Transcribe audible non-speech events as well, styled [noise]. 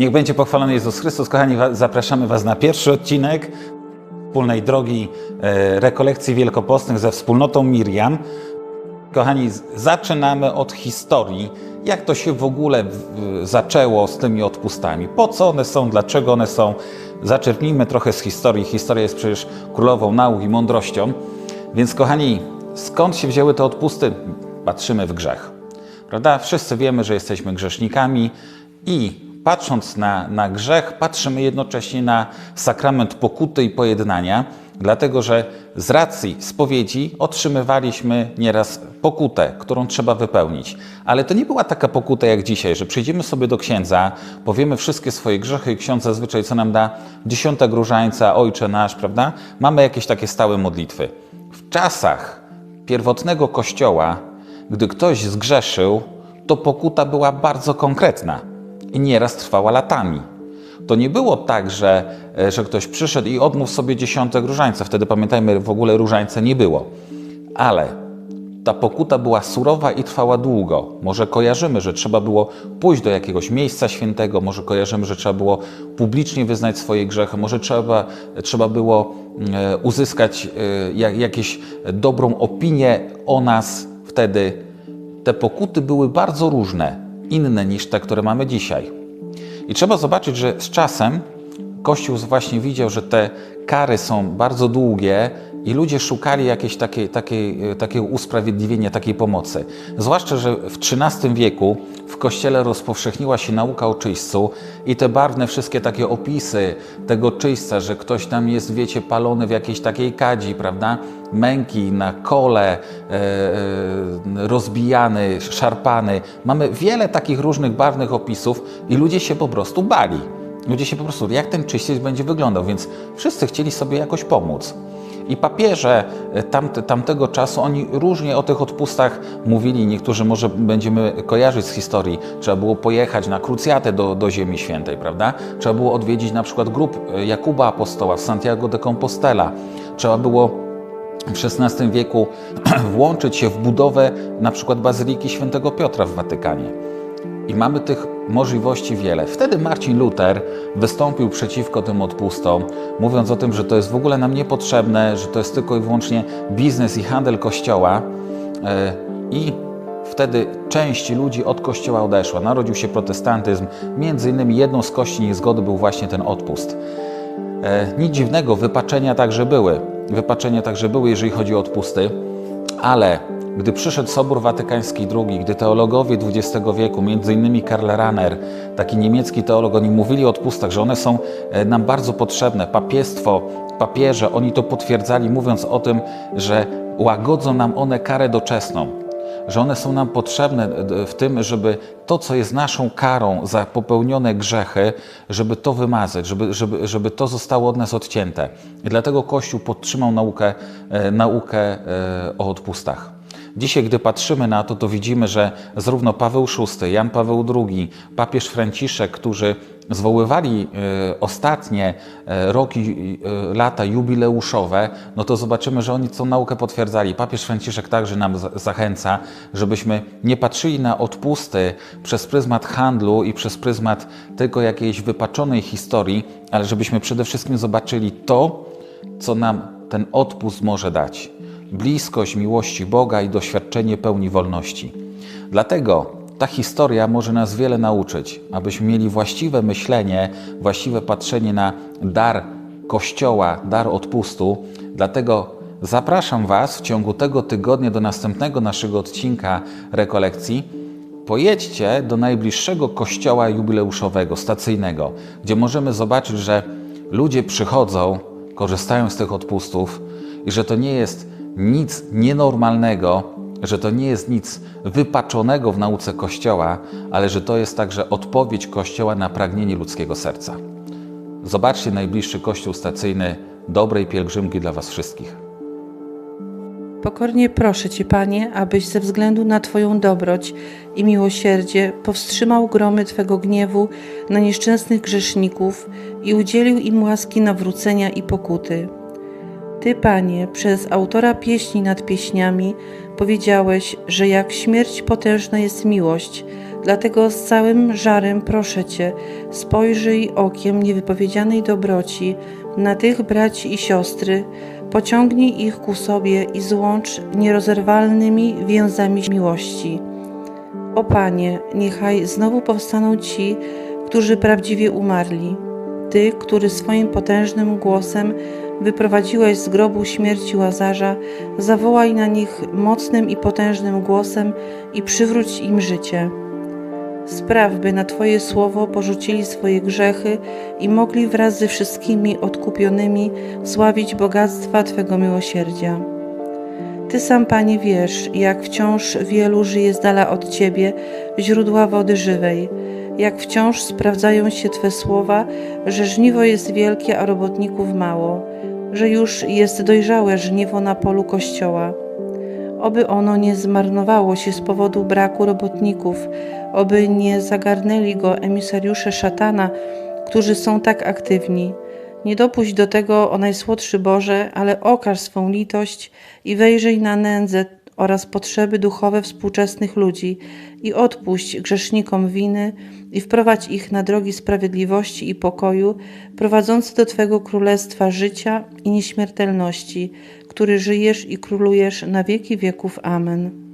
Niech będzie pochwalony Jezus Chrystus. Kochani, zapraszamy Was na pierwszy odcinek wspólnej drogi e, rekolekcji wielkopostnych ze wspólnotą Miriam. Kochani, zaczynamy od historii. Jak to się w ogóle zaczęło z tymi odpustami? Po co one są? Dlaczego one są? Zaczerpnijmy trochę z historii. Historia jest przecież królową nauk i mądrością. Więc, kochani, skąd się wzięły te odpusty? Patrzymy w grzech. Prawda? Wszyscy wiemy, że jesteśmy grzesznikami i patrząc na, na grzech, patrzymy jednocześnie na sakrament pokuty i pojednania, dlatego że z racji spowiedzi otrzymywaliśmy nieraz pokutę, którą trzeba wypełnić. Ale to nie była taka pokuta jak dzisiaj, że przyjdziemy sobie do księdza, powiemy wszystkie swoje grzechy i ksiądz zazwyczaj co nam da? Dziesiątek różańca, ojcze nasz, prawda? Mamy jakieś takie stałe modlitwy. W czasach pierwotnego kościoła gdy ktoś zgrzeszył, to pokuta była bardzo konkretna i nieraz trwała latami. To nie było tak, że, e, że ktoś przyszedł i odmówił sobie dziesiątek różańca. Wtedy pamiętajmy, w ogóle różańca nie było. Ale ta pokuta była surowa i trwała długo. Może kojarzymy, że trzeba było pójść do jakiegoś miejsca świętego, może kojarzymy, że trzeba było publicznie wyznać swoje grzechy, może trzeba, trzeba było e, uzyskać e, jak- jakieś dobrą opinię o nas. Wtedy te pokuty były bardzo różne, inne niż te, które mamy dzisiaj. I trzeba zobaczyć, że z czasem Kościół właśnie widział, że te kary są bardzo długie i ludzie szukali jakiejś takiej, takiej, e, takiego usprawiedliwienia, takiej pomocy. Zwłaszcza, że w XIII wieku w Kościele rozpowszechniła się nauka o czyśćcu i te barwne wszystkie takie opisy tego czyśćca, że ktoś tam jest, wiecie, palony w jakiejś takiej kadzi, prawda? Męki na kole, e, e, rozbijany, szarpany. Mamy wiele takich różnych barwnych opisów i ludzie się po prostu bali. Ludzie się po prostu, jak ten czyściec będzie wyglądał, więc wszyscy chcieli sobie jakoś pomóc. I papieże tamte, tamtego czasu, oni różnie o tych odpustach mówili. Niektórzy może będziemy kojarzyć z historii. Trzeba było pojechać na krucjatę do, do Ziemi Świętej, prawda? Trzeba było odwiedzić na przykład grup e, Jakuba Apostoła w Santiago de Compostela. Trzeba było w XVI wieku [clears throat] włączyć się w budowę na przykład Bazyliki Świętego Piotra w Watykanie. I mamy tych możliwości wiele. Wtedy Marcin Luther wystąpił przeciwko tym odpustom, mówiąc o tym, że to jest w ogóle nam niepotrzebne, że to jest tylko i wyłącznie biznes i handel Kościoła. E, I wtedy część ludzi od Kościoła odeszła. Narodził się protestantyzm. Między innymi jedną z kości niezgody był właśnie ten odpust. E, Nic dziwnego, wypaczenia także były. Wypaczenia także były, jeżeli chodzi o odpusty, ale gdy przyszedł Sobór Watykański II, gdy teologowie XX wieku, innymi Karl Rahner, taki niemiecki teolog, oni mówili o odpustach, że one są e, nam bardzo potrzebne. Papiestwo, papieże, oni to potwierdzali, mówiąc o tym, że łagodzą nam one karę doczesną że one są nam potrzebne w tym, żeby to, co jest naszą karą za popełnione grzechy, żeby to wymazać, żeby, żeby, żeby to zostało od nas odcięte. I dlatego Kościół podtrzymał naukę, e, naukę e, o odpustach. Dzisiaj, gdy patrzymy na to, to widzimy, że zarówno Paweł VI, Jan Paweł II, papież Franciszek, którzy zwoływali e, ostatnie e, roki, e, lata jubileuszowe, no to zobaczymy, że oni tą naukę potwierdzali. Papież Franciszek także nam za- zachęca, żebyśmy nie patrzyli na odpusty przez pryzmat handlu i przez pryzmat tylko jakiejś wypaczonej historii, ale żebyśmy przede wszystkim zobaczyli to, co nam ten odpust może dać. Bliskość miłości Boga i doświadczenie pełni wolności. Dlatego ta historia może nas wiele nauczyć, abyśmy mieli właściwe myślenie, właściwe patrzenie na dar Kościoła, dar odpustu. Dlatego zapraszam Was w ciągu tego tygodnia do następnego naszego odcinka rekolekcji. Pojedźcie do najbliższego kościoła jubileuszowego, stacyjnego, gdzie możemy zobaczyć, że ludzie przychodzą, korzystają z tych odpustów i że to nie jest nic nienormalnego, że to nie jest nic wypaczonego w nauce Kościoła, ale że to jest także odpowiedź Kościoła na pragnienie ludzkiego serca. Zobaczcie najbliższy kościół stacyjny dobrej pielgrzymki dla Was wszystkich. Pokornie proszę Cię, Panie, abyś ze względu na Twoją dobroć i miłosierdzie powstrzymał gromy Twego gniewu na nieszczęsnych grzeszników i udzielił im łaski nawrócenia i pokuty. Ty, Panie, przez autora pieśni nad pieśniami powiedziałeś, że jak śmierć potężna jest miłość, Dlatego z całym żarem proszę Cię, spojrzyj okiem niewypowiedzianej dobroci na tych braci i siostry, pociągnij ich ku sobie i złącz nierozerwalnymi więzami miłości. O Panie, niechaj znowu powstaną ci, którzy prawdziwie umarli. Ty, który swoim potężnym głosem wyprowadziłeś z grobu śmierci Łazarza, zawołaj na nich mocnym i potężnym głosem i przywróć im życie. Spraw, by na Twoje słowo porzucili swoje grzechy i mogli wraz ze wszystkimi odkupionymi sławić bogactwa Twego miłosierdzia. Ty sam, Panie, wiesz, jak wciąż wielu żyje z dala od Ciebie, źródła wody żywej, jak wciąż sprawdzają się Twe słowa, że żniwo jest wielkie, a robotników mało, że już jest dojrzałe żniwo na polu Kościoła. Oby ono nie zmarnowało się z powodu braku robotników, oby nie zagarnęli go emisariusze szatana, którzy są tak aktywni. Nie dopuść do tego, o Najsłodszy Boże, ale okaż swą litość i wejrzyj na nędzę oraz potrzeby duchowe współczesnych ludzi i odpuść grzesznikom winy i wprowadź ich na drogi sprawiedliwości i pokoju, prowadzące do Twego królestwa życia i nieśmiertelności, który żyjesz i królujesz na wieki wieków. Amen.